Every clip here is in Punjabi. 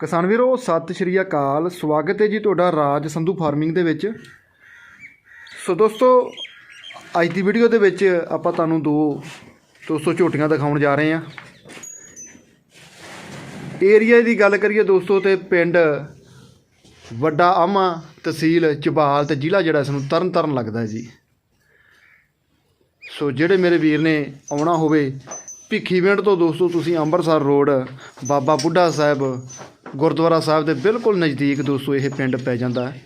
ਕਿਸਾਨ ਵੀਰੋ, ਸਤਿ ਸ਼੍ਰੀ ਅਕਾਲ। ਸਵਾਗਤ ਹੈ ਜੀ ਤੁਹਾਡਾ ਰਾਜ ਸੰਧੂ ਫਾਰਮਿੰਗ ਦੇ ਵਿੱਚ। ਸੋ ਦੋਸਤੋ, ਅੱਜ ਦੀ ਵੀਡੀਓ ਦੇ ਵਿੱਚ ਆਪਾਂ ਤੁਹਾਨੂੰ ਦੋ ਦੋਸਤੋ ਝੋਟੀਆਂ ਦਿਖਾਉਣ ਜਾ ਰਹੇ ਹਾਂ। ਏਰੀਆ ਦੀ ਗੱਲ ਕਰੀਏ ਦੋਸਤੋ, ਤੇ ਪਿੰਡ ਵੱਡਾ ਆਮਾ ਤਹਿਸੀਲ ਚਬਾਲ ਤੇ ਜ਼ਿਲ੍ਹਾ ਜਿਹੜਾ ਇਸ ਨੂੰ ਤਰਨ ਤਾਰਨ ਲੱਗਦਾ ਜੀ। ਸੋ ਜਿਹੜੇ ਮੇਰੇ ਵੀਰ ਨੇ ਆਉਣਾ ਹੋਵੇ, ਭਿੱਖੀਵਿੰਡ ਤੋਂ ਦੋਸਤੋ ਤੁਸੀਂ ਅੰਮ੍ਰਿਤਸਰ ਰੋਡ, ਬਾਬਾ ਬੁੱਢਾ ਸਾਹਿਬ ਗੁਰਦੁਆਰਾ ਸਾਹਿਬ ਦੇ ਬਿਲਕੁਲ ਨਜ਼ਦੀਕ ਦੋਸਤੋ ਇਹ ਪਿੰਡ ਪੈ ਜਾਂਦਾ ਹੈ।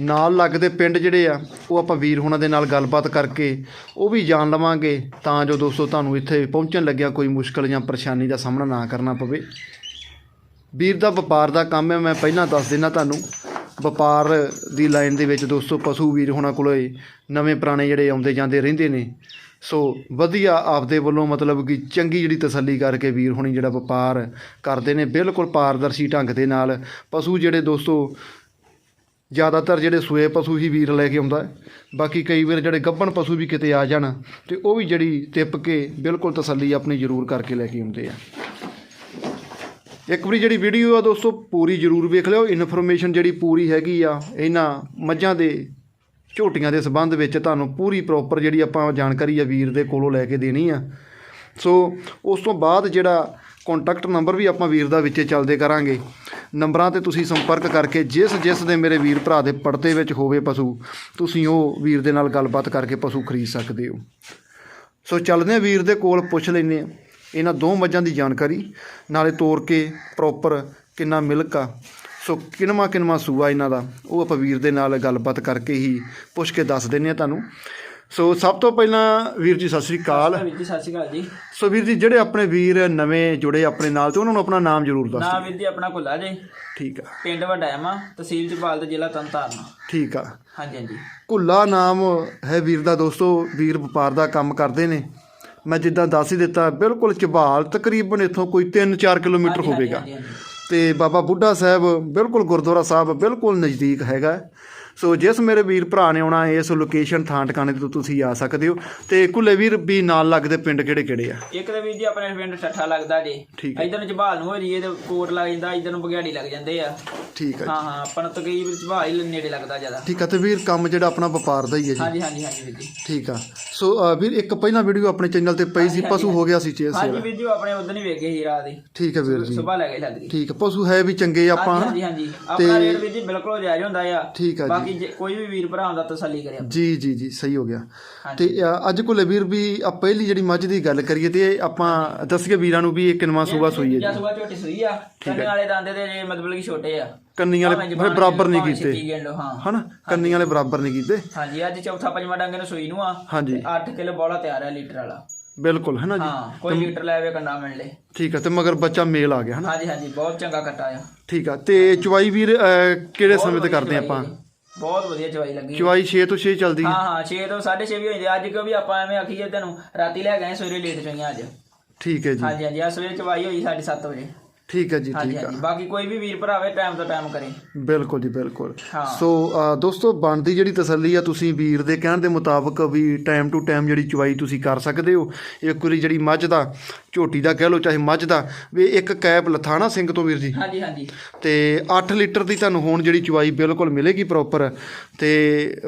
ਨਾਲ ਲੱਗਦੇ ਪਿੰਡ ਜਿਹੜੇ ਆ, ਉਹ ਆਪਾਂ ਵੀਰ ਹੋਣਾ ਦੇ ਨਾਲ ਗੱਲਬਾਤ ਕਰਕੇ ਉਹ ਵੀ ਜਾਣ ਲਵਾਂਗੇ ਤਾਂ ਜੋ ਦੋਸਤੋ ਤੁਹਾਨੂੰ ਇੱਥੇ ਪਹੁੰਚਣ ਲੱਗਿਆ ਕੋਈ ਮੁਸ਼ਕਲ ਜਾਂ ਪਰੇਸ਼ਾਨੀ ਦਾ ਸਾਹਮਣਾ ਨਾ ਕਰਨਾ ਪਵੇ। ਵੀਰ ਦਾ ਵਪਾਰ ਦਾ ਕੰਮ ਹੈ, ਮੈਂ ਪਹਿਲਾਂ ਦੱਸ ਦਿੰਦਾ ਤੁਹਾਨੂੰ। ਵਪਾਰ ਦੀ ਲਾਈਨ ਦੇ ਵਿੱਚ ਦੋਸਤੋ ਪਸ਼ੂ ਵੀਰ ਹੋਣਾ ਕੋਲੇ ਨਵੇਂ ਪੁਰਾਣੇ ਜਿਹੜੇ ਆਉਂਦੇ ਜਾਂਦੇ ਰਹਿੰਦੇ ਨੇ। ਸੋ ਵਧੀਆ ਆਪਦੇ ਵੱਲੋਂ ਮਤਲਬ ਕਿ ਚੰਗੀ ਜਿਹੜੀ ਤਸੱਲੀ ਕਰਕੇ ਵੀਰ ਹੋਣੀ ਜਿਹੜਾ ਵਪਾਰ ਕਰਦੇ ਨੇ ਬਿਲਕੁਲ ਪਾਰਦਰਸ਼ੀ ਢੰਗ ਦੇ ਨਾਲ। ਪਸ਼ੂ ਜਿਹੜੇ ਦੋਸਤੋ ਜ਼ਿਆਦਾਤਰ ਜਿਹੜੇ ਸੂਏ ਪਸ਼ੂ ਹੀ ਵੀਰ ਲੈ ਕੇ ਆਉਂਦਾ ਹੈ। ਬਾਕੀ ਕਈ ਵਾਰ ਜਿਹੜੇ ਗੱਭਣ ਪਸ਼ੂ ਵੀ ਕਿਤੇ ਆ ਜਾਣ ਤੇ ਉਹ ਵੀ ਜਿਹੜੀ ਟਿੱਪ ਕੇ ਬਿਲਕੁਲ ਤਸੱਲੀ ਆਪਣੀ ਜ਼ਰੂਰ ਕਰਕੇ ਲੈ ਕੇ ਆਉਂਦੇ ਆ। ਇੱਕ ਵਾਰੀ ਜਿਹੜੀ ਵੀਡੀਓ ਆ ਦੋਸਤੋ ਪੂਰੀ ਜ਼ਰੂਰ ਵੇਖ ਲਿਓ। ਇਨਫੋਰਮੇਸ਼ਨ ਜਿਹੜੀ ਪੂਰੀ ਹੈਗੀ ਆ ਇਹਨਾਂ ਮੱਝਾਂ ਦੇ ਝੋਟੀਆਂ ਦੇ ਸੰਬੰਧ ਵਿੱਚ ਤੁਹਾਨੂੰ ਪੂਰੀ ਪ੍ਰੋਪਰ ਜਿਹੜੀ ਆਪਾਂ ਜਾਣਕਾਰੀ ਆ ਵੀਰ ਦੇ ਕੋਲੋਂ ਲੈ ਕੇ ਦੇਣੀ ਆ। ਸੋ ਉਸ ਤੋਂ ਬਾਅਦ ਜਿਹੜਾ ਕੰਟੈਕਟ ਨੰਬਰ ਵੀ ਆਪਾਂ ਵੀਰ ਦਾ ਵਿੱਚੇ ਚੱਲਦੇ ਕਰਾਂਗੇ। ਨੰਬਰਾਂ ਤੇ ਤੁਸੀਂ ਸੰਪਰਕ ਕਰਕੇ ਜਿਸ ਜਿਸ ਦੇ ਮੇਰੇ ਵੀਰ ਭਰਾ ਦੇ ਪੜਤੇ ਵਿੱਚ ਹੋਵੇ ਪਸ਼ੂ, ਤੁਸੀਂ ਉਹ ਵੀਰ ਦੇ ਨਾਲ ਗੱਲਬਾਤ ਕਰਕੇ ਪਸ਼ੂ ਖਰੀਦ ਸਕਦੇ ਹੋ। ਸੋ ਚੱਲਦੇ ਹਾਂ ਵੀਰ ਦੇ ਕੋਲ, ਪੁੱਛ ਲੈਂਦੇ ਹਾਂ ਇਹਨਾਂ ਦੋ ਮੱਝਾਂ ਦੀ ਜਾਣਕਾਰੀ, ਨਾਲੇ ਤੋਰ ਕੇ ਪ੍ਰੋਪਰ ਕਿੰਨਾ ਮਿਲਕ ਆ। ਸੋ ਕਿਨਮਾ ਕਿਨਮਾ ਸੂਆ ਇਹਨਾਂ ਦਾ। ਉਹ ਆਪਾਂ ਵੀਰ ਦੇ ਨਾਲ ਗੱਲਬਾਤ ਕਰਕੇ ਹੀ ਪੁੱਛ ਕੇ ਦੱਸ ਦਿੰਦੇ ਆ ਤੁਹਾਨੂੰ। ਸੋ ਸਭ ਤੋਂ ਪਹਿਲਾਂ ਵੀਰ ਜੀ ਸਤਿ ਸ੍ਰੀ ਅਕਾਲ। ਵੀਰ ਜੀ ਸਤਿ ਸ਼੍ਰੀ ਅਕਾਲ ਜੀ। ਸੋ ਵੀਰ ਜੀ ਜਿਹੜੇ ਆਪਣੇ ਵੀਰ ਨਵੇਂ ਜੁੜੇ ਆਪਣੇ ਨਾਲ ਤੇ ਉਹਨਾਂ ਨੂੰ ਆਪਣਾ ਨਾਮ ਜ਼ਰੂਰ ਦੱਸ ਨਾਮ ਵੀਰ ਜੀ ਆਪਣਾ ਕੁੱਲਾ ਜੀ। ਠੀਕ ਆ। ਪਿੰਡ ਵਡਾਇਮਾ ਤਹਿਸੀਲ ਜਪਾਲ ਤੇ ਜ਼ਿਲ੍ਹਾ ਤਰਨਤਾਰਨ। ਠੀਕ ਆ। ਹਾਂਜੀ ਹਾਂਜੀ। ਕੁੱਲਾ ਨਾਮ ਹੈ ਵੀਰ ਦਾ ਦੋਸਤੋ ਵੀਰ ਵਪਾਰ ਦਾ ਕੰਮ ਕਰਦੇ ਨੇ। ਮੈਂ ਜਿੱਦਾਂ ਦੱਸ ਹੀ ਦਿੱਤਾ ਬਿਲਕੁਲ ਝਬਾਲ ਤਕਰੀਬਨ ਇੱਥੋਂ ਕੋਈ 3-4 ਕਿਲੋਮੀਟਰ ਹੋਵੇਗਾ। ਤੇ ਬਾਬਾ ਬੁੱਢਾ ਸਾਹਿਬ ਬਿਲਕੁਲ ਗੁਰਦੁਆਰਾ ਸਾਹਿਬ ਬਿਲਕੁਲ ਨਜ਼ਦੀਕ ਹੈਗਾ ਸੋ ਜਿਸ ਮੇਰੇ ਵੀਰ ਭਰਾ ਨੇ ਆਉਣਾ ਇਸ ਲੋਕੇਸ਼ਨ ਥਾਂ ਟਿਕਾਣੇ ਤੋਂ ਤੁਸੀਂ ਆ ਸਕਦੇ ਹੋ। ਤੇ ਕੁੱਲੇ ਵੀਰ ਵੀ ਨਾਲ ਲੱਗਦੇ ਪਿੰਡ ਕਿਹੜੇ ਕਿਹੜੇ ਆ? ਇੱਕ ਤਾਂ ਵੀਰ ਜੀ ਆਪਣੇ ਪਿੰਡ ਠੱਠਾ ਲੱਗਦਾ ਜੀ। ਠੀਕ ਹੈ। ਇਧਰ ਨੂੰ ਨੂੰ ਹੋ ਜੀਏ ਤੇ ਕੋਟ ਲੱਗ ਜਾਂਦਾ ਇਧਰ ਨੂੰ ਬਗਿਆੜੀ ਲੱਗ ਜਾਂਦੇ ਆ। ਠੀਕ ਹੈ ਹਾਂ ਹਾਂ ਆਪਾਂ ਨੂੰ ਤਕਰੀਬਨ ਜਪਾਲ ਹੀ ਨੇੜੇ ਲੱਗਦਾ ਜ਼ਿਆਦਾ। ਠੀਕ ਆ ਤੇ ਵੀਰ ਕੰਮ ਜਿਹੜਾ ਆਪਣਾ ਵਪਾਰ ਦਾ ਹੀ ਹੈ ਜੀ। ਹਾਂਜੀ ਹਾਂਜੀ ਹਾਂਜੀ ਵੀਰ ਜੀ। ਠੀਕ ਆ। ਸੋ ਅ, ਵੀਰ ਇੱਕ ਪਹਿਲਾਂ ਵੀਡੀਓ ਆਪਣੇ ਚੈਨਲ ਤੇ ਪਈ ਸੀ ਪਸ਼ੂ ਹੋ ਗਿਆ ਸੀ ਚੇਸ ਹਾਂਜੀ ਵੀਰ ਜੀ ਉਹ ਆਪਣੇ ਉਦੋਂ ਹੀ ਵੇਖੇ ਸੀ ਰਾਤ ਦੀ। ਠੀਕ ਹੈ ਵੀਰ ਜੀ। ਸਵੇਰ ਲੈ ਕੇ ਲੱਗਦੀ ਠੀਕ ਆ ਪਸ਼ੂ ਹੈ ਵੀ ਚੰਗੇ ਆਪਾਂ ਹਾਂਜੀ ਹਾਂਜੀ ਆਪਣਾ ਰੇਟ ਵੀਰ ਜੀ ਬਿਲਕੁਲ ਜਾਇਜ਼ ਹੁੰਦਾ ਆ। ਠੀਕ ਆ ਜੀ। ਬਾਕੀ ਜੇ ਕੋਈ ਵੀ ਵੀਰ ਭਰਾ ਹੁੰਦਾ ਤਸੱਲੀ ਕਰਿਆ ਜੀ ਜੀ ਜੀ ਸਹੀ ਹੋ ਗਿਆ। ਤੇ ਅੱਜ ਕੋਲੇ ਵੀਰ ਵੀ ਆ ਪਹਿਲੀ ਜਿਹੜੀ ਮੱਝ ਦੀ ਗੱਲ ਕਰੀਏ ਤੇ ਆਪਾਂ ਦੱਸੀਏ ਵੀਰਾਂ ਨੂੰ ਵੀ ਇਹ ਕਿਨਵਾ ਸੂਬਾ ਸੂਈ ਹੈ ਜਾਂ। ਸੁਬਾ ਝੋਟੀ ਸੂਈ ਆ ਕੰਨੇ ਵਾਲੇ ਦੰਦ ਦੇ ਜੇ ਮਤਲਬ ਕਿ ਛੋਟੇ ਆ। ਕੰਨੀ ਵਾਲੇ ਫਿਰ ਬਰਾਬਰ ਨਹੀਂ ਕੀਤੇ। ਹਾਂ। ਹਨਾ? ਕੰਨੀ ਵਾਲੇ ਬਰਾਬਰ ਨਹੀਂ ਕੀਤੇ। ਹਾਂਜੀ ਅੱਜ ਚੌਥਾ ਪੰਜਵਾਂ ਡੰਗ ਨੂੰ ਸੂਈ ਨੂੰ ਆ ਹਾਂਜੀ। 8 ਕਿਲੋ ਬੋਲਾ ਤਿਆਰ ਹੈ ਲੀਟਰ ਵਾਲਾ। ਬਿਲਕੁਲ ਹੈ ਨਾ ਜੀ? ਹਾਂ ਕੋਈ ਲੀਟਰ ਲੈਵੇ ਕੰਨਾ ਮਿਲ ਲੇ। ਠੀਕ ਆ ਤੇ ਮਗਰ ਬੱਚਾ ਮੇਲ ਆ ਗਿਆ ਹਨਾ? ਹਾਂਜੀ ਹਾਂਜੀ ਬਹੁਤ ਚੰਗਾ ਕੱਟਾ ਆ। ਠੀਕ ਆ ਤੇ ਚੁਵਾਈ ਵੀਰ ਕਿਹੜੇ ਸਮੇਂ ਤੇ ਕਰਦੇ ਆਪਾਂ? ਬਹੁਤ ਵਧੀਆ ਚਵਾਈ ਲੱਗੀ ਚੁਵਾਈ 6 ਤੋਂ 6 ਚੱਲਦੀ ਹੈ। ਹਾਂ ਹਾਂ 6 ਤੋਂ 6.5 ਵੀ ਹੁੰਦੇ ਅੱਜ ਕਿਉਂ ਵੀ ਆਪਾਂ ਐਵੇਂ ਆਖੀਏ ਤੈਨੂੰ ਰਾਤੀ ਲੈ ਗਏ ਸਵੇਰੇ ਲੇਟ ਚੋਈਆਂ ਅੱਜ। ਠੀਕ ਹੈ ਜੀ। ਹਾਂਜੀ ਹਾਂਜੀ ਆ ਸਵੇਰੇ ਚਵਾਈ ਹੋਈ 7:30 ਵਜੇ। ਠੀਕ ਹੈ ਜੀ ਹਾਂਜੀ ਠੀਕ ਹਾਂਜੀ। ਬਾਕੀ ਕੋਈ ਵੀ ਵੀਰ ਭਰਾਵੇ ਟਾਈਮ ਤੋਂ ਟਾਈਮ ਕਰੇ। ਬਿਲਕੁਲ ਜੀ ਬਿਲਕੁਲ। ਹਾਂ। ਸੋ ਅ, ਦੋਸਤੋ ਬਣਦੀ ਜਿਹੜੀ ਤਸੱਲੀ ਆ ਤੁਸੀਂ ਵੀਰ ਦੇ ਕਹਿਣ ਦੇ ਮੁਤਾਬਕ ਵੀ ਟਾਈਮ ਟੂ ਟਾਈਮ ਜਿਹੜੀ ਚੁਵਾਈ ਤੁਸੀਂ ਕਰ ਸਕਦੇ ਹੋ। ਇੱਕ ਵਾਰੀ ਜਿਹੜੀ ਮੱਝ ਦਾ ਝੋਟੀ ਦਾ ਕਹਿ ਲਓ ਚਾਹੇ ਮੱਝ ਦਾ ਵੀ ਇੱਕ ਕੈਪ ਲਥਾਣਾ ਸਿੰਘ ਤੋਂ ਵੀਰ ਜੀ। ਹਾਂਜੀ ਹਾਂਜੀ। ਤੇ 8 ਲੀਟਰ ਦੀ ਤੁਹਾਨੂੰ ਹੁਣ ਜਿਹੜੀ ਚੁਵਾਈ ਬਿਲਕੁਲ ਮਿਲੇਗੀ ਪ੍ਰੋਪਰ ਤੇ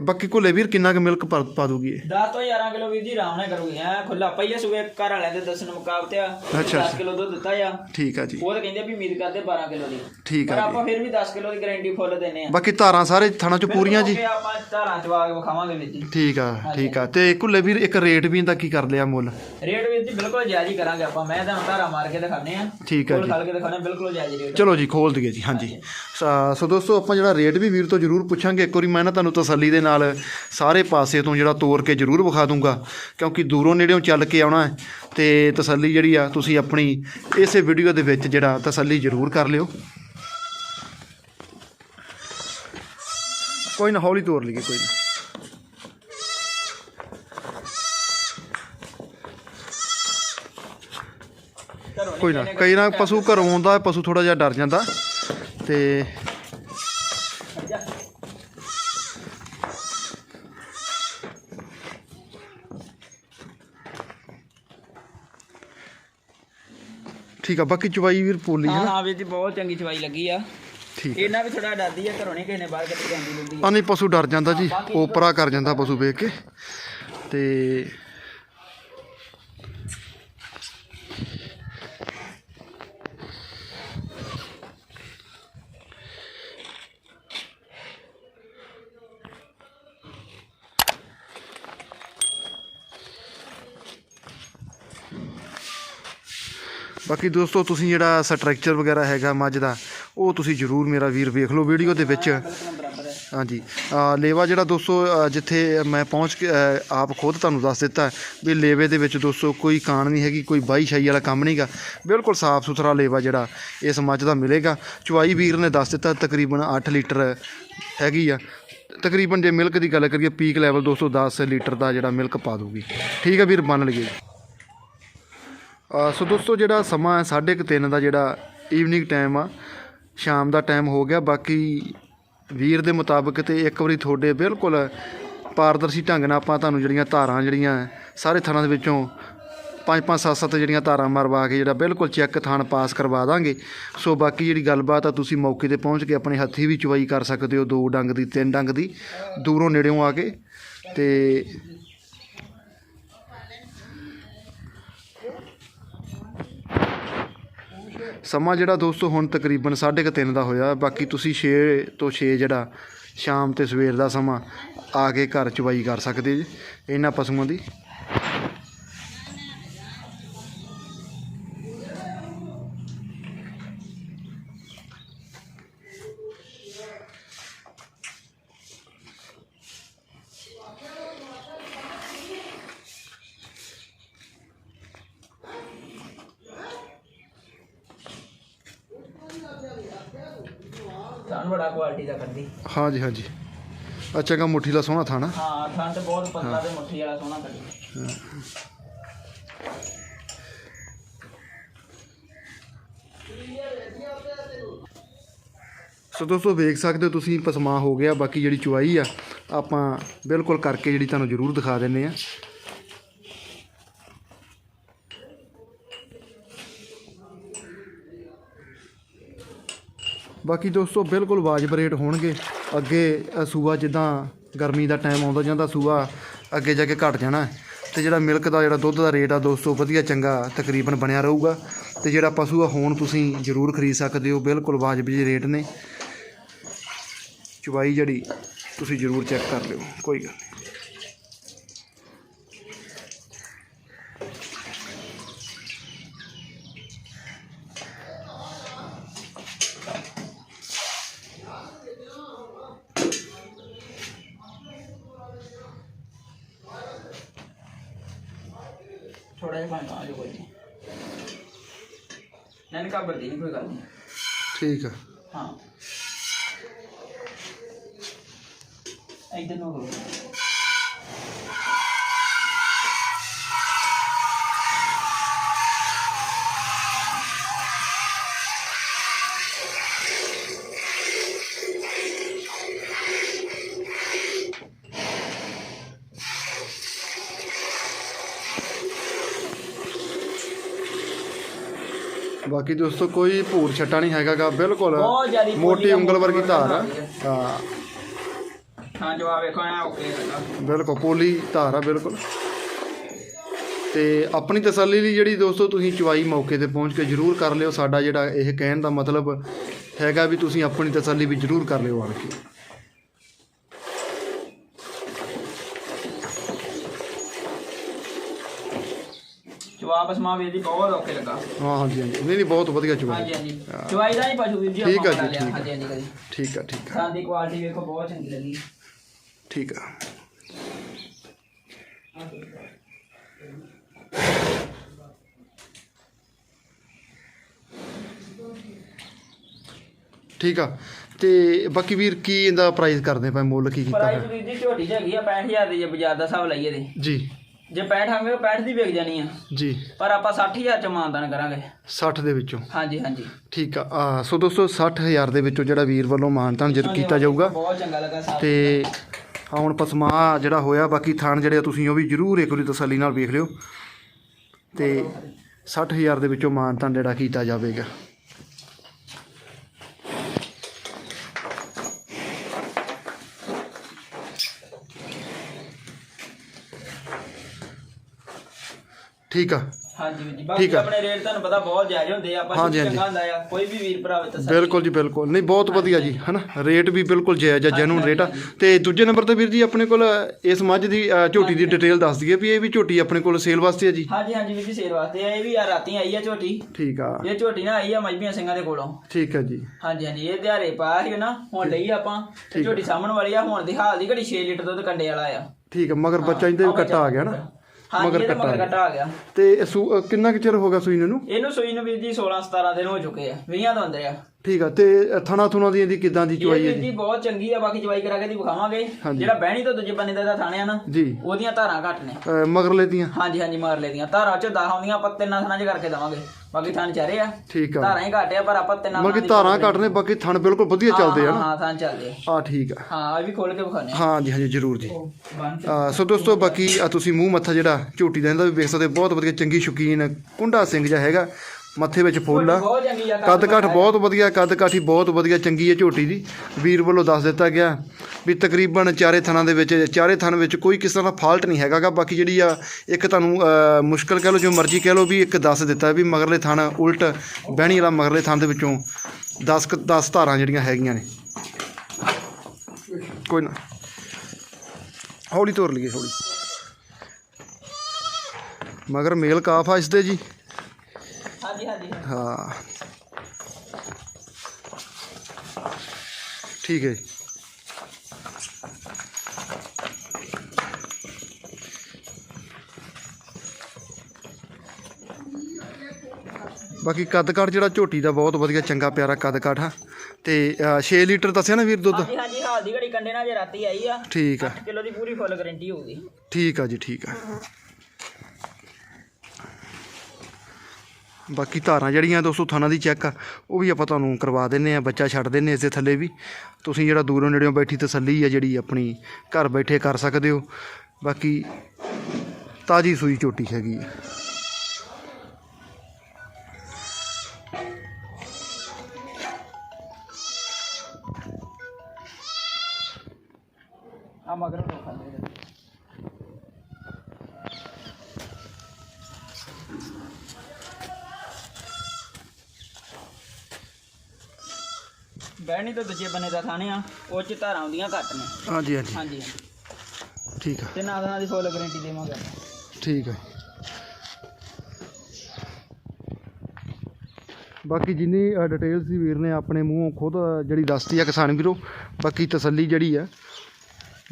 ਬਾਕੀ ਘੁੱਲੇ ਵੀਰ ਕਿੰਨਾ ਕੁ ਮਿਲਕ ਪਾ ਪਾ ਦੂਗੀ ਇਹ? 10 ਤੋਂ 11 ਕਿਲੋ ਵੀਰ ਜੀ ਆਰਾਮ ਨਾਲ ਕਰੂਗੀ। ਐ ਖੁੱਲਾ ਪਹਿਲੇ ਸੂਏ ਘਰ ਵਾਲਿਆਂ ਦੇ ਦੱਸਣ ਮੁਕਾਬਤੇ ਆ। ਅੱਛਾ, 10 ਕਿਲੋ ਦੁੱਧ ਦਿੱਤਾ ਆ। ਠੀਕ ਆ ਜੀ। ਉਹ ਤਾਂ ਕਹਿੰਦੇ ਵੀ ਉਮੀਦ ਕਰਦੇ 12 ਕਿਲੋ ਦੀ। ਠੀਕ ਪਰ ਆ ਆਪਾਂ ਫਿਰ ਵੀ 10 ਕਿਲੋ ਦੀ ਗਾਰੰਟੀ ਫੁੱਲ ਦਿੰਨੇ ਆ। ਬਾਕੀ ਧਾਰਾਂ ਸਾਰੇ ਥਾਣਾ ਚ ਪੂਰੀਆਂ ਜੀ। ਫਿਰ ਆਪਾਂ ਧਾਰਾਂ ਚਵਾ ਕੇ ਵਿਖਾਵਾਂਗੇ ਵੀਰ ਜੀ। ਠੀਕ ਆ ਠੀਕ ਆ। ਤੇ ਘੁੱਲੇ ਵੀਰ ਇੱਕ ਰੇਟ ਵੀ ਇਹਦਾ ਕੀ ਕਰ ਲਿਆ ਮੁੱਲ? ਰੇਟ ਵੀਰ ਜੀ ਬਿਲਕੁਲ ਜਾਇਜ਼ ਹੀ ਕਰਾਂਗੇ ਆਪਾਂ। ਮੈਂ ਤਾਂ ਧਾਰਾਂ ਮਾਰ ਕੇ ਦਿਖਾਣੇ ਆ। ਠੀਕ ਆ ਕੋਲ ਜੀ। ਖਲ ਕੇ ਦਿਖਾਣੇ ਬਿਲਕੁਲ ਜਾਇਜ਼ ਰੇਟ। ਚਲੋ ਜੀ ਖੋਲ ਦਈਏ ਜੀ ਹਾਂਜੀ। ਸਾ- ਸੋ ਦੋਸਤੋ ਆਪਾਂ ਜਿਹੜਾ ਰੇਟ ਵੀ ਵੀਰ ਤੋਂ ਜ਼ਰੂਰ ਪੁੱਛਾਂਗੇ ਇੱਕ ਵਾਰੀ ਮੈਂ ਨਾ ਤੁਹਾਨੂੰ ਤਸੱਲੀ ਦੇ ਨਾਲ ਸਾਰੇ ਪਾਸੇ ਤੋਂ ਜਿਹੜਾ ਤੋੜ ਕੇ ਜ਼ਰੂਰ ਵਿਖਾ ਦੂੰਗਾ ਕਿਉਂਕਿ ਦੂਰੋਂ ਨੇੜਿਓਂ ਚੱਲ ਕੇ ਆਉਣਾ ਹੈ। ਤੇ ਤਸੱਲੀ ਜਿਹੜੀ ਆ ਤੁਸੀਂ ਆਪਣੀ ਇਸੇ ਵੀਡੀਓ ਦੇ ਵਿੱਚ ਜਿਹੜਾ ਤਸੱਲੀ ਜ਼ਰੂਰ ਕਰ ਲਿਓ। ਕੋਈ ਨਾ, ਹੌਲੀ ਤੋੜ ਲਈਏ, ਕੋਈ ਨਾ। ਕੋਈ ਨਾ, ਕਈ ਨਾ ਪਸ਼ੂ ਘਰੋਂ ਆਉਂਦਾ, ਪਸ਼ੂ ਥੋੜਾ ਜਿਹਾ ਡਰ ਜਾਂਦਾ ਤੇ ਠੀਕ ਆ ਬਾਕੀ ਚਵਾਈ ਵੀਰ ਪੋਲੀ ਹੈ ਹਾਂ ਨਾ? ਹਾਂ ਵੀਰ ਜੀ ਬਹੁਤ ਚੰਗੀ ਚਵਾਈ ਲੱਗੀ ਆ। ਠੀਕ ਇਹਨਾਂ ਵੀ ਥੋੜਾ ਡਰਦੀ ਆ ਘਰੋਂ ਨਹੀਂ ਕਿਸੇ ਨੇ ਬਾਹਰ ਕੱਢੀ ਜਾਂਦੀ ਲੁੰਦੀ ਆ ਨਹੀਂ ਪਸ਼ੂ ਡਰ ਜਾਂਦਾ ਜੀ ਓਪਰਾ ਕਰ ਜਾਂਦਾ ਪਸ਼ੂ ਵੇਖ ਕੇ। ਤੇ ਬਾਕੀ ਦੋਸਤੋ, ਤੁਸੀਂ ਜਿਹੜਾ ਸਟਰਕਚਰ ਵਗੈਰਾ ਹੈਗਾ ਮੱਝ ਦਾ, ਉਹ ਤੁਸੀਂ ਜਰੂਰ ਮੇਰਾ ਵੀਰ ਵੇਖ ਲਓ ਵੀਡੀਓ ਦੇ ਵਿੱਚ। ਹਾਂਜੀ। ਲੇਵਾ ਜਿਹੜਾ ਦੋਸਤੋ ਜਿੱਥੇ ਮੈਂ ਪਹੁੰਚ ਕੇ ਆਪ ਖੁਦ ਤੁਹਾਨੂੰ ਦੱਸ ਦਿੱਤਾ ਵੀ ਲੇਵੇ ਦੇ ਵਿੱਚ ਦੋਸਤੋ ਕੋਈ ਕਾਣ ਨਹੀਂ ਹੈਗੀ, ਕੋਈ ਬਾਈ ਸ਼ਾਈ ਵਾਲਾ ਕੰਮ ਨਹੀਂਗਾ। ਬਿਲਕੁਲ ਸਾਫ਼ ਸੁਥਰਾ ਲੇਵਾ ਜਿਹੜਾ, ਇਸ ਮੱਝ ਦਾ ਮਿਲੇਗਾ। ਚੁਆਈ ਵੀਰ ਨੇ ਦੱਸ ਦਿੱਤਾ ਤਕਰੀਬਨ 8 ਲੀਟਰ ਹੈਗੀ ਆ। ਤਕਰੀਬਨ ਜੇ ਮਿਲਕ ਦੀ ਗੱਲ ਕਰੀਏ ਪੀਕ ਲੈਵਲ ਦੋਸਤੋ 10 ਲੀਟਰ ਦਾ ਜਿਹੜਾ ਮਿਲਕ ਪਾ ਦੂਗੀ ਠੀਕ ਹੈ ਵੀਰ ਮੰਨ ਲਈਏ। ਸੋ ਦੋਸਤੋ, ਜਿਹੜਾ ਸਮਾਂ ਹੈ 3:30 ਦਾ ਜਿਹੜਾ ਈਵਨਿੰਗ ਟਾਈਮ ਆ, ਸ਼ਾਮ ਦਾ ਟਾਈਮ ਹੋ ਗਿਆ। ਬਾਕੀ ਵੀਰ ਦੇ ਮੁਤਾਬਕ ਤੇ ਇੱਕ ਵਾਰੀ ਤੁਹਾਡੇ ਬਿਲਕੁਲ ਪਾਰਦਰਸ਼ੀ ਢੰਗ ਨਾਲ ਆਪਾਂ ਤੁਹਾਨੂੰ ਜਿਹੜੀਆਂ ਧਾਰਾਂ ਜਿਹੜੀਆਂ ਸਾਰੇ ਥਾਣਾ ਦੇ ਵਿੱਚੋਂ ਪੰਜ ਪੰਜ, ਸੱਤ ਸੱਤ ਜਿਹੜੀਆਂ ਧਾਰਾਂ ਮਰਵਾ ਕੇ ਜਿਹੜਾ ਬਿਲਕੁਲ ਚੈੱਕ ਥਾਣ ਪਾਸ ਕਰਵਾ ਦਾਂਗੇ। ਸੋ ਬਾਕੀ ਜਿਹੜੀ ਗੱਲਬਾਤ ਆ, ਤੁਸੀਂ ਮੌਕੇ ਤੇ ਪਹੁੰਚ ਕੇ ਆਪਣੇ ਹੱਥੀ ਵੀ ਚਵਾਈ ਕਰ ਸਕਦੇ ਹੋ, ਦੋ ਡੰਗ ਦੀ, ਤਿੰਨ ਡੰਗ ਦੀ। ਦੂਰੋਂ ਨੇੜਿਓਂ ਆ ਕੇ ਤੇ ਸਮਾਂ ਜਿਹੜਾ ਦੋਸਤੋ ਹੁਣ ਤਕਰੀਬਨ 3:30 ਦਾ ਹੋਇਆ। ਬਾਕੀ ਤੁਸੀਂ 6 ਤੋਂ 6 ਜਿਹੜਾ ਸ਼ਾਮ ਤੇ ਸਵੇਰ ਦਾ ਸਮਾਂ ਆ ਕੇ ਘਰ ਚਵਾਈ ਕਰ ਸਕਦੇ ਜੀ। ਇਹਨਾਂ ਪਸ਼ੂਆਂ ਦੀ ਸਾਨੂੰ ਬੜਾ ਕੁਆਲਿਟੀ ਦਾ ਕਰਦੀ ਹਾਂਜੀ ਹਾਂਜੀ। ਅੱਛਾ ਕਾ ਮੁੱਠੀ ਦਾ ਸੋਹਣਾ ਥਾਣਾ ਹਾਂ ਥਾਂ ਤੇ ਬਹੁਤ ਪਤਲਾ ਤੇ ਮੁੱਠੀ ਵਾਲਾ ਸੋਹਣਾ ਕੱਢੀ ਸੋ ਦੋਸਤੋ ਵੇਖ ਸਕਦੇ ਹੋ ਤੁਸੀਂ ਪਸਮਾ ਹੋ ਗਿਆ ਬਾਕੀ ਜਿਹੜੀ ਚੁਆਈ ਆ ਆਪਾਂ ਬਿਲਕੁਲ ਕਰਕੇ ਜਿਹੜੀ ਤੁਹਾਨੂੰ ਜ਼ਰੂਰ ਦਿਖਾ ਦਿੰਨੇ ਆ ਬਾਕੀ ਦੋਸਤੋ, ਬਿਲਕੁਲ ਵਾਜਬ ਰੇਟ ਹੋਣਗੇ। ਅੱਗੇ ਸੂਆ ਜਿੱਦਾਂ ਗਰਮੀ ਦਾ ਟਾਈਮ ਆਉਂਦਾ ਜਾਂਦਾ, ਸੂਆ ਅੱਗੇ ਜਾ ਕੇ ਘਟ ਜਾਣਾ ਹੈ। ਤੇ ਜਿਹੜਾ ਮਿਲਕ ਦਾ, ਜਿਹੜਾ ਦੁੱਧ ਦਾ ਰੇਟ ਆ ਦੋਸਤੋ, ਵਧੀਆ ਚੰਗਾ ਤਕਰੀਬਨ ਬਣਿਆ ਰਹੂਗਾ। ਤੇ ਜਿਹੜਾ ਪਸ਼ੂ ਆ, ਹੋਣ ਤੁਸੀਂ ਜ਼ਰੂਰ ਖਰੀਦ ਸਕਦੇ ਹੋ। ਬਿਲਕੁਲ ਵਾਜਬ ਜੀ ਰੇਟ ਨੇ। ਚੁਬਾਈ ਜਿਹੜੀ, ਤੁਸੀਂ ਜ਼ਰੂਰ ਚੈੱਕ ਕਰ ਲਿਓ। ਕੋਈ ਗੱਲ ਨਹੀਂ। ਭਾਵੇਂ ਆ ਕੋਈ ਨਹੀਂ। ਨਹੀਂ ਘਬਰਦੀ ਨਹੀਂ ਕੋਈ ਗੱਲ ਨਹੀਂ। ਠੀਕ ਆ। ਹਾਂ। ਇੱਧਰ ਨੂੰ ਕਰੋ। ਬਾਕੀ ਦੋਸਤੋ ਕੋਈ ਭੂਰ ਛੱਟਾ ਨਹੀਂ ਹੈਗਾਗਾ ਬਿਲਕੁਲ ਬਹੁਤ ਜ਼ਿਆਦੀ ਮੋਟੀ ਆ, ਉਂਗਲ ਵਰਗੀ ਧਾਰ ਆ। ਹਾਂ। ਹਾਂ ਜਵਾਬ ਵੇਖੋ ਐ ਓਕੇ ਬਿਲਕੁਲ ਪੋਲੀ ਧਾਰ ਆ ਬਿਲਕੁਲ। ਤੇ ਆਪਣੀ ਤਸੱਲੀ ਲਈ ਜਿਹੜੀ ਦੋਸਤੋ ਤੁਸੀਂ ਚਵਾਈ ਮੌਕੇ ਤੇ ਪਹੁੰਚ ਕੇ ਜ਼ਰੂਰ ਕਰ ਲਿਓ। ਸਾਡਾ ਜਿਹੜਾ ਇਹ ਕਹਿਣ ਦਾ ਮਤਲਬ ਹੈਗਾ ਵੀ ਤੁਸੀਂ ਆਪਣੀ ਤਸੱਲੀ ਵੀ ਜ਼ਰੂਰ ਕਰ ਲਿਓ ਆਣ ਕੇ। ਅਸਮਾ ਵੀਰ ਜੀ ਬਹੁਤ ਓਕੇ ਲੱਗਾ। ਹਾਂ ਹਾਂਜੀ ਹਾਂਜੀ। ਨਹੀਂ ਨਹੀਂ ਬਹੁਤ ਵਧੀਆ ਹਾਂਜੀ ਹਾਂਜੀ। ਦਾ ਹੀ ਪਸ਼ੂ ਵੀਰ ਜੀ ਠੀਕ ਆ ਆਪਾਂ ਜੀ, ਬਣਾ ਲਿਆ। ਠੀਕ ਆ। ਹਾਂਜੀ ਹਾਂਜੀ ਕਰੀ ਠੀਕ ਆ ਠੀਕ ਆ। ਥਾਂ ਦੀ ਕੁਆਲਿਟੀ ਵੇਖੋ ਬਹੁਤ ਚੰਗੀ ਲੱਗੀ। ਠੀਕ ਆ। ਠੀਕ ਆ। ਤੇ ਬਾਕੀ ਵੀਰ ਕੀ ਇਹਦਾ ਪ੍ਰਾਈਸ ਕਰਦੇ ਪਏ ਮੁੱਲ ਕੀ ਕੀਤਾ ਪ੍ਰਾਈਸ ਵੀਰ ਜੀ ਝੋਟੀ ਚ ਹੈਗੀ ਆ 65000 ਦੀ ਜੇ ਬਾਜ਼ਾਰ ਦਾ ਹਿਸਾਬ ਲਾਈਏ ਤੇ। ਜੀ। ਜੇ 65 ਆਂਗੇ 65 ਦੀ ਵਿਕ ਜਾਣੀ ਆ। ਜੀ। ਪਰ ਆਪਾਂ 60000 ਚ ਮਾਨਦਾਨ ਕਰਾਂਗੇ। 60 ਦੇ ਵਿੱਚੋਂ? ਹਾਂਜੀ ਹਾਂਜੀ। ਠੀਕ ਆ। ਆ, ਸੋ ਦੋਸਤੋ 60000 ਦੇ ਵਿੱਚੋਂ ਜਿਹੜਾ ਵੀਰ ਵੱਲੋਂ ਮਾਨਤਾਨ ਜ਼ਰੂਰ ਕੀਤਾ ਜਾਊਗਾ। ਬਹੁਤ ਚੰਗਾ ਲੱਗਾ ਸਾਥ ਤੇ ਆ ਹੁਣ ਪਸਮਾ ਜਿਹੜਾ ਹੋਇਆ ਬਾਕੀ ਥਾਣ ਜਿਹੜੇ ਆ ਤੁਸੀਂ ਉਹ ਵੀ ਜ਼ਰੂਰ ਇੱਕ ਵਾਰੀ ਤਸੱਲੀ ਨਾਲ ਵੇਖ ਲਿਓ। ਤੇ 60000 ਦੇ ਵਿੱਚੋਂ ਮਾਨਤਾਨ ਜਿਹੜਾ ਕੀਤਾ ਜਾਵੇਗਾ। ਠੀਕ ਆ। ਹਾਂਜੀ ਵੀਰ ਜੀ ਬਾਕੀ ਠੀਕ ਆ। ਆਪਣੇ ਰੇਟ ਤੁਹਾਨੂੰ ਪਤਾ ਬਹੁਤ ਜਾਇਜ਼ ਹੁੰਦੇ ਆ ਆਪਾਂ ਹਾਂਜੀ, ਚੰਗਾ ਹੁੰਦਾ ਆ ਕੋਈ ਵੀ ਵੀਰ ਭਰਾ ਤਸੱਲੀ ਬਿਲਕੁਲ ਜੀ ਬਿਲਕੁਲ। ਨਹੀਂ ਬਹੁਤ ਵਧੀਆ ਜੀ ਹਨਾ? ਰੇਟ ਵੀ ਬਿਲਕੁਲ ਜਾਇਜ਼ ਆ ਜੈਨੂਨ ਰੇਟ ਆ। ਤੇ ਦੂਜੇ ਨੰਬਰ ਤੇ ਵੀਰ ਜੀ ਆਪਣੇ ਕੋਲ ਇਸ ਮੱਝ ਦੀ ਅ, ਝੋਟੀ ਦੀ ਡਿਟੇਲ ਦੱਸ ਦਈਏ ਵੀ ਇਹ ਵੀ ਝੋਟੀ ਆਪਣੇ ਕੋਲ ਸੇਲ ਵਾਸਤੇ ਆ ਜੀ। ਹਾਂਜੀ ਹਾਂਜੀ ਵੀਰ ਜੀ ਸੇਲ ਵਾਸਤੇ ਆ ਇਹ ਵੀ ਆ ਰਾਤੀ ਆਈ ਆ ਝੋਟੀ। ਠੀਕ ਆ। ਇਹ ਝੋਟੀ ਨਾ ਆਈ ਆ ਮਜਬੀਆਂ ਸਿੰਘਾਂ ਦੇ ਕੋਲੋਂ। ਠੀਕ ਆ ਜੀ। ਹਾਂਜੀ ਹਾਂਜੀ ਇਹ ਦਿਹਾੜੇ ਪਾ ਸੀ ਨਾ ਹੁਣ ਲਈ ਆਪਾਂ ਤੇ ਝੋਟੀ ਸਾਹਮਣ ਵਾਲੀ ਆ ਹੁਣ ਦੀ ਹਾਲ ਦੀ ਘੜੀ 6 ਲੀਟਰ ਦੁੱਧ ਕੰਡੇ ਵਾਲਾ ਆ। ਠੀਕ ਆ ਮਗਰ ਬੱਚਾ ਇਹਦੇ ਵੀ ਕੱਟਾ ਆ ਗਿਆ ਨਾ। ਮਗਰ ਇਹਦੇ ਕੱਟਾ ਮਗਰ ਗਿਆ। ਕੱਟਾ ਆ ਗਿਆ। ਤੇ ਇਹ ਸੂ- ਅ, ਕਿੰਨਾ ਕੁ ਚਿਰ ਹੋ ਗਿਆ ਸੂਈ ਨੂੰ? ਇਹਨੂੰ ਸੂਈ ਨੂੰ ਵੀਰ ਜੀ 16 17 ਦਿਨ ਹੋ ਚੁੱਕੇ ਆ 20 ਤੋਂ ਅੰਦਰ ਆ। ਠੀਕ ਆ ਤੇ ਥਣਾ ਥੁਣਾ ਦੀ ਇਹਦੀ ਕਿਦਾਂ ਦੀ ਇਹ ਹੈ ਵੀਰ ਜੀ ਜੀ ਬਹੁਤ ਚੰਗੀ ਆ ਬਾਕੀ ਚਵਾਈ ਕਰਾ ਕੇ ਦੀ ਵਿਖਾਵਾਂਗੇ। ਹਾਂਜੀ। ਜਿਹੜਾ ਬਹਿਣੀ ਤੋਂ ਦੂਜੇ ਬੰਨੇ ਦਾ ਇਹਦਾ ਥਾਣੇ ਆ ਨਾ ਜੀ। ਉਹਦੀਆਂ ਧਾਰਾਂ ਘੱਟ ਨੇ। ਅ, ਮਗਰਲੇ ਦੀਆਂ? ਹਾਂਜੀ ਹਾਂਜੀ ਮਾਰ ਲੈਦੀਆਂ ਧਾਰਾਂ ਚ 10 ਆਉਂਦੀਆਂ ਆਪਾਂ ਤਿੰਨਾਂ ਥਾਂ ਚ ਕਰਕੇ ਦਵਾਂਗੇ। ਬਾਕੀ ਥਾਂ ਚਾਰੇ ਆ। ਠੀਕ ਆ। ਧਾਰਾਂ ਹੀ ਘੱਟ ਆ ਪਰ ਆਪਾਂ ਤਿੰਨਾਂ ਮਤਲਬ ਕਿ ਦੀ ਧਾਰਾਂ ਘੱਟ ਨੇ ਬਾਕੀ ਥਣ ਬਿਲਕੁਲ ਵਧੀਆ ਚੱਲਦੇ ਆ ਹਾਂ, ਨਾ। ਹਾਂ ਥਾਂ ਚੱਲਦੇ ਆ। ਆ ਠੀਕ ਆ। ਹਾਂ ਇਹ ਵੀ ਖੋਲ ਕੇ ਵਿਖਾਣੇ ਹਾਂ ਜੀ ਹਾਂਜੀ ਜ਼ਰੂਰ ਜੀ। ਬੰਨ ਆ, ਸੋ ਦੋਸਤੋ ਬਾਕੀ ਆ ਤੁਸੀਂ ਮੂੰਹ ਮੱਥਾ ਜਿਹੜਾ ਝੋਟੀ ਦਾ ਇਹਦਾ ਵੀ ਵੇਖ ਸਕਦੇ ਹੋ, ਬਹੁਤ ਵਧੀਆ ਚੰਗੀ ਸ਼ੌਕੀਨ ਕੁੰਡਾ ਸਿੰਘ ਜਿਹਾ ਹੈਗਾ। ਮੱਥੇ ਵਿੱਚ ਫੁੱਲ ਆ। ਕੱਦ ਕਾਠ ਬਹੁਤ ਵਧੀਆ ਕੱਦ ਕਾਠੀ ਬਹੁਤ ਵਧੀਆ ਚੰਗੀ ਹੈ ਝੋਟੀ ਦੀ। ਵੀਰ ਵੱਲੋਂ ਦੱਸ ਦਿੱਤਾ ਗਿਆ ਵੀ ਤਕਰੀਬਨ ਚਾਰੇ ਥਣਾਂ ਦੇ ਵਿੱਚ ਚਾਰੇ ਥਣ ਵਿੱਚ ਕੋਈ ਕਿਸੇ ਦਾ ਫਾਲਟ ਨਹੀਂ ਹੈਗਾਗਾ ਬਾਕੀ ਜਿਹੜੀ ਆ ਇੱਕ ਤੁਹਾਨੂੰ ਮੁਸ਼ਕਲ ਕਹਿ ਲਓ ਜੋ ਮਰਜ਼ੀ ਕਹਿ ਲਓ ਵੀ ਇੱਕ ਦੱਸ ਦਿੱਤਾ ਵੀ ਮਗਰਲੇ ਥਣ ਉਲਟ ਬਹਿਣੀ ਵਾਲਾ ਮਗਰਲੇ ਥਣ ਦੇ ਵਿੱਚੋਂ 10 10 ਧਾਰਾਂ ਜਿਹੜੀਆਂ ਹੈਗੀਆਂ ਨੇ। ਕੋਈ ਨਾ। ਹੌਲੀ ਤੋਰ ਲਈਏ ਹੌਲੀ। ਮਗਰ ਮੇਲ ਕਾਫ ਆ ਇਸ ਦੇ ਜੀ। ਹਾਂਜੀ ਹਾਂਜੀ ਹਾਂ। ਠੀਕ ਹੈ ਜੀ। ਬਾਕੀ ਕੱਦ ਕਾਠ ਜਿਹੜਾ ਝੋਟੀ ਦਾ ਬਹੁਤ ਵਧੀਆ ਚੰਗਾ ਪਿਆਰਾ ਕੱਦ ਕਾਠ ਆ। ਤੇ 6 ਲੀਟਰ ਦੱਸਿਆ ਨਾ ਵੀਰ ਦੁੱਧ? ਹਾਂਜੀ ਹਾਂਜੀ ਹਾਲ ਦੀ ਘੜੀ ਕੰਡੇ ਨਾਲ ਜੇ ਰਾਤੀ ਆਈ ਆ ਠੀਕ ਆ। ਕਿਲੋ ਦੀ ਪੂਰੀ ਫੁੱਲ ਗਾਰੰਟੀ ਹੋਊਗੀ। ਠੀਕ ਆ ਜੀ ਠੀਕ ਆ। ਬਾਕੀ ਧਾਰਾਂ ਜਿਹੜੀਆਂ ਦੋਸਤੋ ਥਾਣਾ ਦੀ ਚੈੱਕ ਆ, ਉਹ ਵੀ ਆਪਾਂ ਤੁਹਾਨੂੰ ਕਰਵਾ ਦਿੰਨੇ ਆ ਬੱਚਾ ਛੱਡ ਦਿੰਨੇ ਇਸ ਦੇ ਥੱਲੇ ਵੀ। ਤੁਸੀਂ ਜਿਹੜਾ ਦੂਰੋਂ ਨੇੜਿਓਂ ਬੈਠੀ ਤਸੱਲੀ ਆ ਜਿਹੜੀ ਆਪਣੀ ਘਰ ਬੈਠੇ ਕਰ ਸਕਦੇ ਹੋ। ਬਾਕੀ ਤਾਜੀ ਸੂਈ ਚੋਟੀ ਹੈਗੀ ਆ। ਦੂਜੇ ਬੰਨੇ ਦਾ ਥਾਣੇ ਆ ਉਹ ਚ ਧਾਰਾਂ ਆਉਂਦੀਆਂ ਘੱਟ ਨੇ ਹਾਂਜੀ ਹਾਂਜੀ ਹਾਂਜੀ ਹਾਂਜੀ। ਠੀਕ ਆ ਤੇ ਨਾਲ ਨਾਲ ਦੀ ਫੁੱਲ ਗਾਰੰਟੀ ਦੇਵਾਂਗੇ ਆਪਾਂ। ਠੀਕ ਹੈ ਬਾਕੀ ਜਿੰਨੀ ਡਿਟੇਲ ਸੀ ਵੀਰ ਨੇ ਆਪਣੇ ਮੂੰਹੋਂ ਖੁਦ ਅ, ਜਿਹੜੀ ਦੱਸਤੀ ਆ ਕਿਸਾਨ ਵੀਰੋ ਬਾਕੀ ਤਸੱਲੀ ਜਿਹੜੀ ਆ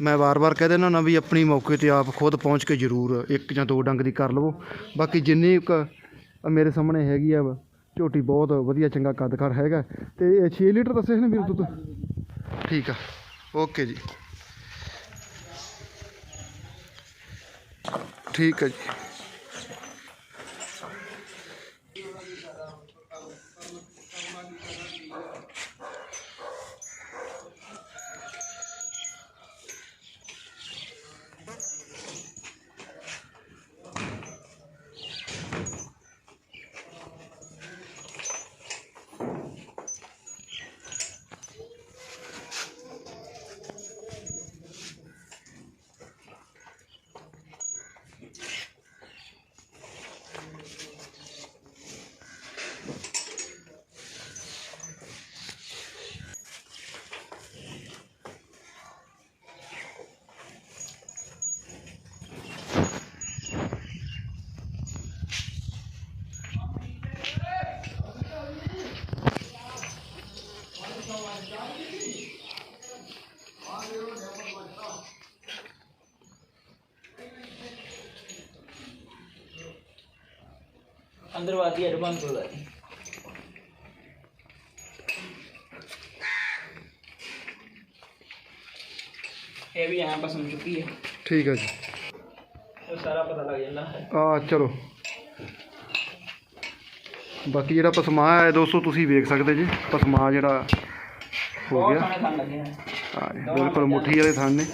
ਮੈਂ ਵਾਰ-ਵਾਰ ਕਹਿ ਦਿੰਦਾ ਨਾ ਵੀ ਆਪਣੀ ਮੌਕੇ ਤੇ ਆਪ ਖੁਦ ਪਹੁੰਚ ਕੇ ਜ਼ਰੂਰ ਇੱਕ ਜਾਂ ਦੋ ਡੰਗ ਦੀ ਕਰ ਲਵੋ ਬਾਕੀ ਜਿੰਨੀ ਕੁ ਮੇਰੇ ਸਾਹਮਣੇ ਹੈਗੀ ਆ ਵਾ, ਝੋਟੀ ਬਹੁਤ ਵਧੀਆ ਚੰਗਾ ਕੱਦ ਹੈਗਾ ਤੇ ਇਹ 6 ਲੀਟਰ ਦੱਸੇ ਸੀ ਨਾ ਵੀਰ ਦੁੱਧ? ਠੀਕ ਆ। ਓਕੇ ਜੀ। ਠੀਕ ਹੈ ਜੀ। ਵਾਦੀ ਐਡਵਾਂਸ ਕੋਲ ਹੈ ਇਹ ਵੀ ਐਂ ਪਸੰਦ ਚੁੱਕੀ ਹੈ ਠੀਕ ਹੈ ਜੀ ਉਹ ਸਾਰਾ ਪਤਾ ਲੱਗ ਜਾਂਦਾ ਹੈ ਆ ਚਲੋ ਬਾਕੀ ਜਿਹੜਾ ਪਸਮਾ ਹੈ ਦੋਸਤੋ ਤੁਸੀਂ ਵੇਖ ਸਕਦੇ ਜੀ ਪਸਮਾ ਜਿਹੜਾ ਹੋ ਬਹੁਤ ਗਿਆ ਲੱਗੇ ਆ ਬਿਲਕੁਲ ਮੁੱਠੀ ਵਾਲੇ ਥਣ ਨੇ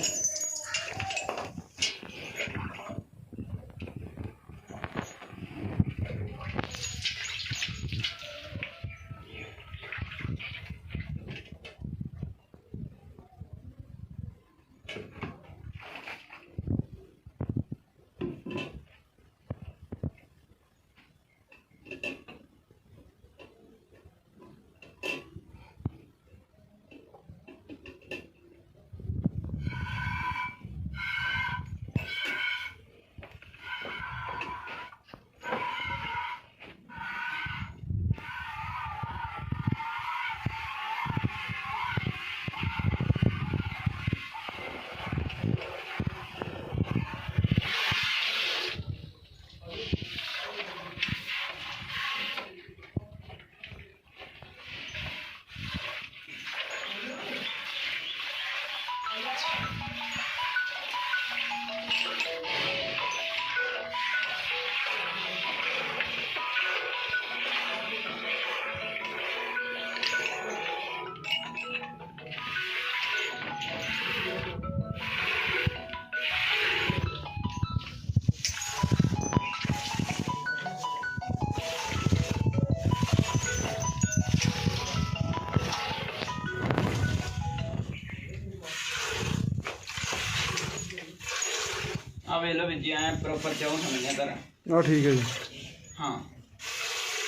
ਪ੍ਰੋਪਰ ਚਾਹ ਸਮਝਿਆ ਕਰ ਆ ਠੀਕ ਹੈ ਜੀ। ਹਾਂ।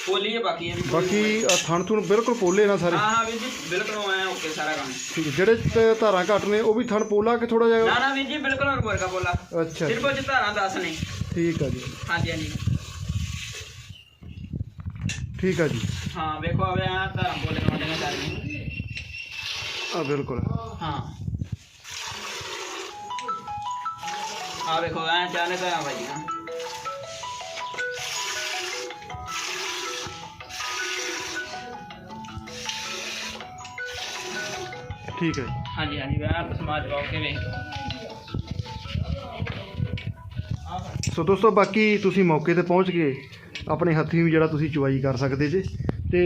ਪੋਲੀ ਹੈ ਬਾਕੀ ਇਹ ਵੀ ਬਾਕੀ ਆਹ ਥਣ ਥੁਣ ਬਿਲਕੁਲ ਪੋਲੇ ਨਾ ਸਾਰੇ। ਹਾਂ ਹਾਂ ਵੀਰ ਜੀ ਬਿਲਕੁਲ ਐ ਓਕੇ ਸਾਰਾ ਕੰਮ। ਠੀਕ ਹੈ ਜਿਹੜੇ ਤ- ਧਾਰਾਂ ਘੱਟ ਨੇ ਉਹ ਵੀ ਥਣ ਪੋਲਾ ਕਿ ਥੋੜਾ ਜਿਹਾ ਨਾ ਨਾ ਵੀਰ ਜੀ ਬਿਲਕੁਲ ਹੋਰ ਵਰਗਾ ਬੋਲਾ ਅੱਛਾ ਸਿਰਫ ਉਹ ਚ ਧਾਰਾਂ ਦੱਸ ਨੇ। ਠੀਕ ਆ ਜੀ। ਹਾਂਜੀ ਹਾਂਜੀ। ਠੀਕ ਆ ਜੀ। ਹਾਂ ਵੇਖੋ ਆਵੇ ਆ ਧਾਰਾਂ ਬੋਲੇ ਵਾਂਡੇ ਨੇ ਸਾਰੀਆਂ ਆ ਬਿਲਕੁਲ। ਹਾਂ। ਆ ਵੇਖੋ ਐ ਚਾਲੇ ਧਾਰਾਂ ਭਾਈਆਂ ਠੀਕ ਹੈ ਹਾਂਜੀ ਹਾਂਜੀ ਮੈਂ ਆਪ ਸਮਾਜ ਪਾਉ ਕੇ ਵੇਖ ਸੋ ਦੋਸਤੋ ਬਾਕੀ ਤੁਸੀਂ ਮੌਕੇ ਤੇ ਪਹੁੰਚ ਕੇ ਆਪਣੇ ਹੱਥੀਂ ਵੀ ਜਿਹੜਾ ਤੁਸੀਂ ਚੁਆਈ ਕਰ ਸਕਦੇ ਜੇ। ਤੇ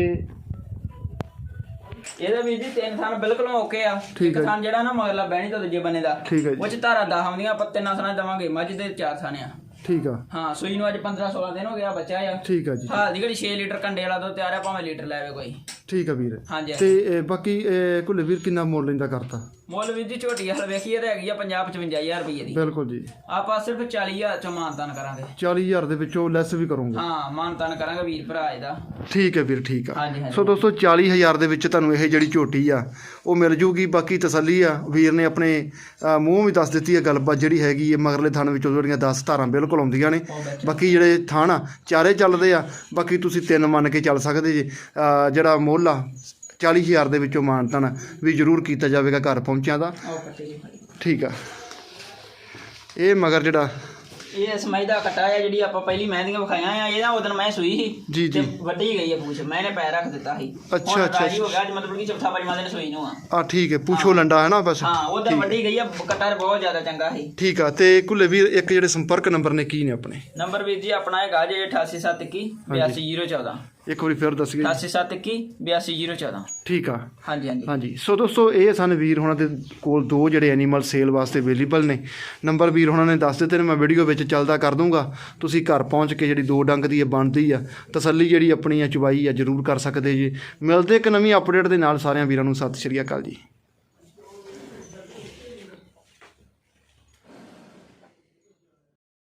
ਇਹਦਾ ਵੀਰ ਜੀ ਤਿੰਨ ਥਾਨ ਬਿਲਕੁਲ ਓਕੇ ਆ। ਠੀਕ ਹੈ। ਜਿਹੜਾ ਨਾ ਮਗਰਲਾ ਬਹਿਣੀ ਤੋਂ ਦੂਜੇ ਬੰਨੇ ਦਾ। ਠੀਕ ਹੈ ਜੀ। ਉਹ ਚ ਧਾਰਾ 10 ਆਉਂਦੀਆਂ ਆਪਾਂ ਤਿੰਨਾਂ ਥਾਨਾਂ ਦਵਾਂਗੇ। ਮੱਝ ਦੇ ਚਾਰ ਥਾਨੇ ਆ। ਠੀਕ ਆ। ਹਾਂ ਸੂਈ ਨੂੰ ਅੱਜ 15 16 ਦਿਨ ਹੋ ਗਿਆ ਬੱਚਾ ਆ। ਠੀਕ ਆ ਜੀ। ਹਾਲ ਦੀ ਘੜੀ 6 ਲੀਟਰ ਕੰਡੇ ਵਾਲਾ ਦੁੱਧ ਤਿਆਰ ਆ ਭਾਵੇਂ ਲੀਟਰ ਲੈਵੇ ਕੋਈ। ਠੀਕ ਆ ਵੀਰ। ਹਾਂਜੀ ਤੇ ਇਹ ਬਾਕੀ ਇਹ ਕੁੱਲੇ ਵੀਰ ਕਿੰਨਾ ਮੁੱਲ ਲੈਂਦਾ ਕਰਤਾ? ਮੁੱਲ ਵੀਰ ਜੀ ਝੋਟੀ ਹਲ ਵੇਖੀਏ ਤਾਂ ਹੈਗੀ ਆ 50 55000 ਰੁਪਏ ਦੀ। ਬਿਲਕੁਲ ਜੀ। ਆਪਾਂ ਸਿਰਫ 40000 ਚ ਮਾਨਤਾਨ ਕਰਾਂਗੇ। 40000 ਦੇ ਵਿੱਚੋਂ ਲੈਸ ਵੀ ਕਰੂੰਗਾ। ਹਾਂ ਮਾਨਤਾਨ ਕਰਾਂਗੇ ਵੀਰ ਭਰਾ ਇਹਦਾ। ਠੀਕ ਹੈ ਵੀਰ ਠੀਕ ਆ। ਹਾਂਜੀ ਹਾਂਜੀ। ਸੋ ਦੋਸਤੋ 40000 ਦੇ ਵਿੱਚ ਤੁਹਾਨੂੰ ਇਹ ਜਿਹੜੀ ਝੋਟੀ ਆ ਉਹ ਮਿਲ ਜੂਗੀ। ਬਾਕੀ ਤਸੱਲੀ ਆ ਵੀਰ ਨੇ ਆਪਣੇ ਅ, ਮੂੰਹ ਵੀ ਦੱਸ ਦਿੱਤੀ ਹੈ ਗੱਲਬਾਤ ਜਿਹੜੀ ਹੈਗੀ ਹੈ ਮਗਰਲੇ ਥਣ ਵਿੱਚੋਂ ਜਿਹੜੀਆਂ 10 ਧਾਰਾਂ ਬਿਲਕੁਲ ਆਉਂਦੀਆਂ ਨੇ। ਬਾਕੀ ਜਿਹੜੇ ਥਣ ਆ ਚਾਰੇ ਚੱਲਦੇ ਆ। ਬਾਕੀ ਤੁਸੀਂ ਤਿੰਨ ਮੰਨ ਕੇ ਚੱਲ ਸਕਦੇ ਜੀ। ਅ, ਜਿਹੜਾ ਆ 40000 ਦੇ ਵਿੱਚੋਂ ਮਾਨਤਨ ਵੀ ਜ਼ਰੂਰ ਕੀਤਾ ਜਾਵੇਗਾ ਘਰ ਪਹੁੰਚਿਆਂ ਦਾ। ਜੀ। ਠੀਕ ਆ। ਇਹ ਮਗਰ ਜਿਹੜਾ ਇਹ ਸਮਝ ਦਾ ਕਟਾ ਆ ਜਿਹੜੀ ਆਪਾਂ ਪਹਿਲੀ ਮਹਿੰਦੀਆਂ ਵਿਖਾਈਆਂ ਆ ਇਹ ਨਾ ਉਦੋਂ ਮੈਂ ਸੂਈ ਸੀ ਜੀ, ਤੇ ਜੀ। ਵੱਡੀ ਗਈ ਆ ਪੂਛ। ਮੈਨੇ ਪੈਰ ਰੱਖ ਦਿੱਤਾ ਸੀ। ਅੱਛਾ, ਅੱਛਾ, ਰਾਜੀ ਹੋ ਗਿਆ ਅੱਜ ਮਤਲਬ ਕਿ ਚੌਥਾ ਪੰਜਵਾਂ ਦਿਨ ਸੂਈ ਨੂੰ ਆ। ਆ ਠੀਕ ਹੈ। ਪੁੱਛੋ ਲੰਡਾ ਹੈ ਨਾ ਬਸ। ਹਾਂ ਉਦੋਂ ਵੱਡੀ ਗਈ ਆ ਕਟਾ ਬਹੁਤ ਜ਼ਿਆਦਾ ਚੰਗਾ ਸੀ। ਠੀਕ ਆ। ਤੇ ਕੁੱਲੇ ਵੀਰ ਇੱਕ ਜਿਹੜੇ ਸੰਪਰਕ ਨੰਬਰ ਨੇ ਕੀ ਨੇ ਆਪਣੇ? ਨੰਬਰ ਵੀਰ ਜੀ ਆਪਣਾ ਹੈਗਾ ਜੇ 88721 82014 ਇੱਕ ਵਾਰੀ ਫਿਰ ਦੱਸ ਗਏ। 88721 82014 ਠੀਕ ਆ। ਹਾਂਜੀ ਹਾਂਜੀ। ਹਾਂਜੀ। ਸੋ ਦੋਸਤੋ ਇਹ ਸਨ ਵੀਰ ਹੁਣਾਂ ਦੇ ਕੋਲ ਦੋ ਜਿਹੜੇ ਐਨੀਮਲ ਸੇਲ ਵਾਸਤੇ ਅਵੇਲੇਬਲ ਨੇ। ਨੰਬਰ ਵੀਰ ਹੁਣਾਂ ਨੇ ਦੱਸ ਦਿੱਤੇ ਨੇ ਮੈਂ ਵੀਡੀਓ ਵਿੱਚ ਚੱਲਦਾ ਕਰ ਦੂੰਗਾ। ਤੁਸੀਂ ਘਰ ਪਹੁੰਚ ਕੇ ਜਿਹੜੀ ਦੋ ਡੰਗ ਦੀ ਇਹ ਬਣਦੀ ਆ ਤਸੱਲੀ ਜਿਹੜੀ ਆਪਣੀ ਆ ਚੁਬਾਈ ਆ ਜ਼ਰੂਰ ਕਰ ਸਕਦੇ ਜੀ। ਮਿਲਦੇ ਇੱਕ ਨਵੀਂ ਅਪਡੇਟ ਦੇ ਨਾਲ ਸਾਰਿਆਂ ਵੀਰਾਂ ਨੂੰ ਸਤਿ ਸ਼੍ਰੀ ਅਕਾਲ ਜੀ।